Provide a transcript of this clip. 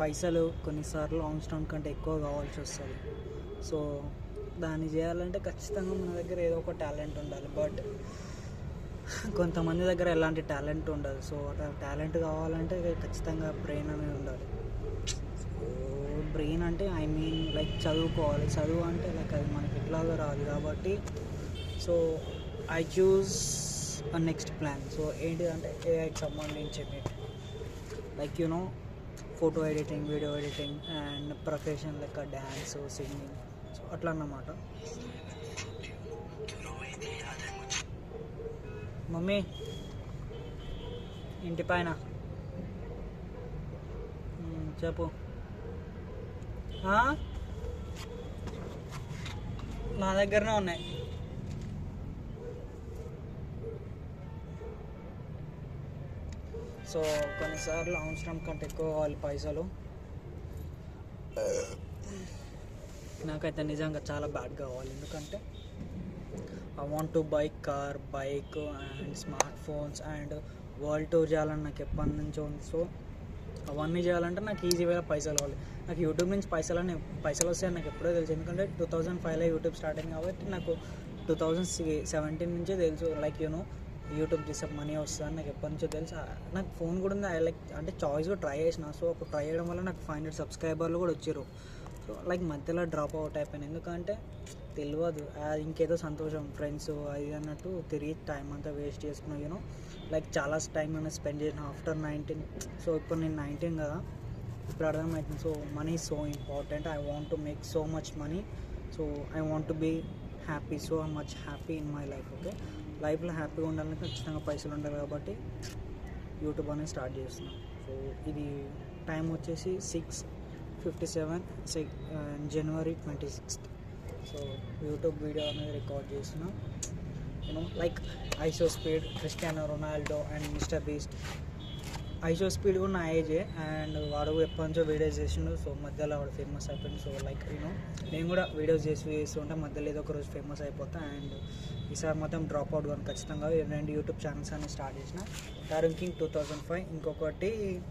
పైసలు కొన్నిసార్లు అవసరం కంటే ఎక్కువ కావాల్సి వస్తుంది. సో దాన్ని చేయాలంటే ఖచ్చితంగా మన దగ్గర ఏదో ఒక టాలెంట్ ఉండాలి. బట్ కొంతమంది దగ్గర ఎలాంటి టాలెంట్ ఉండదు. సో టాలెంట్ కావాలంటే ఖచ్చితంగా బ్రెయిన్ అనేది ఉండాలి. సో బ్రెయిన్ అంటే ఐ మీన్ లైక్ చదువుకోవాలి. చదువు అంటే లైక్ అది మనకి ఎట్లాగో రాదు కాబట్టి so I choose next plan so ఏంటిదంటే ఏఐకి సంబంధించి like you know photo editing video editing and profession లెక్క డ్యాన్స్ సింగింగ్. సో అట్లా అన్నమాట మమ్మీ ఇంటి పైన. చెప్పు. నా దగ్గరనే ఉన్నాయి. సో కొన్నిసార్లు అవసరం కంటే ఎక్కువ కావాలి పైసలు. నాకైతే నిజంగా చాలా బ్యాడ్ కావాలి. ఎందుకంటే I want to bike car bike and smart phones and world tour చేయాలని నాకు ఎప్పటి నుంచో ఉంది. సో అవన్నీ చేయాలంటే నాకు ఈజీగా పైసలు కావాలి. నాకు యూట్యూబ్ నుంచి పైసలు అని పైసలు వస్తాయని నాకు ఎప్పుడో తెలుసు. ఎందుకంటే టూ థౌజండ్ ఫైవ్లో యూట్యూబ్ స్టార్టింగ్ కాబట్టి నాకు టూ థౌజండ్ సెవెంటీన్ నుంచే తెలుసు. లైక్ యూనో యూట్యూబ్ చేసే మనీ వస్తుందని నాకు ఎప్పటి నుంచో తెలుసు. నాకు ఫోన్ కూడా ఉంది. ఐ లైక్ అంటే చాయిస్ కూడా ట్రై చేసిన. సో అప్పుడు ట్రై చేయడం వల్ల నాకు ఫైవ్ హండ్రెడ్ సబ్స్క్రైబర్లు కూడా వచ్చారు. సో లైక్ మధ్యలో డ్రాప్ అవుట్ అయిపోయాను ఎందుకంటే తెలియదు. ఆ, ఇంకేదో సంతోషం. ఫ్రెండ్స్ అది అన్నట్టు తిరిగి టైం అంతా వేస్ట్ చేసుకున్నాను యూనో లైక్ చాలా టైం అనేది స్పెండ్ చేసిన ఆఫ్టర్ నైన్టీన్ సో ఇప్పుడు నేను నైన్టీన్ కదా. ఇప్పుడు అర్థమవుతుంది so money so important I want to make so much money so I want to be happy so much happy in my life okay లైఫ్లో హ్యాపీగా ఉండాలంటే ఖచ్చితంగా పైసలు ఉండాలి కాబట్టి యూట్యూబ్ అనేది స్టార్ట్ చేస్తున్నాం. సో ఇది టైం వచ్చేసి six fifty seven January twenty sixth so YouTube video అనేది రికార్డ్ చేస్తున్నాం. You know like IShow Speed Cristiano Ronaldo and Mister Beast IShow Speed కూడా నా ఏజే. అండ్ వాడు ఎప్పటి నుంచో వీడియోస్ చేసిండు. సో మధ్యలో వాడు ఫేమస్ అయిపోయింది సో లైక్ యూనో నేను కూడా వీడియోస్ చేసి చేస్తుంటే మధ్యలో ఏదో ఒక రోజు ఫేమస్ అయిపోతా. అండ్ ఈసారి మొత్తం డ్రాప్ అవుట్ కానీ ఖచ్చితంగా రెండు యూట్యూబ్ ఛానల్స్ అన్ని స్టార్ట్ చేసిన. టారింగ్ టూ థౌజండ్ ఫైవ్ ఇంకొకటి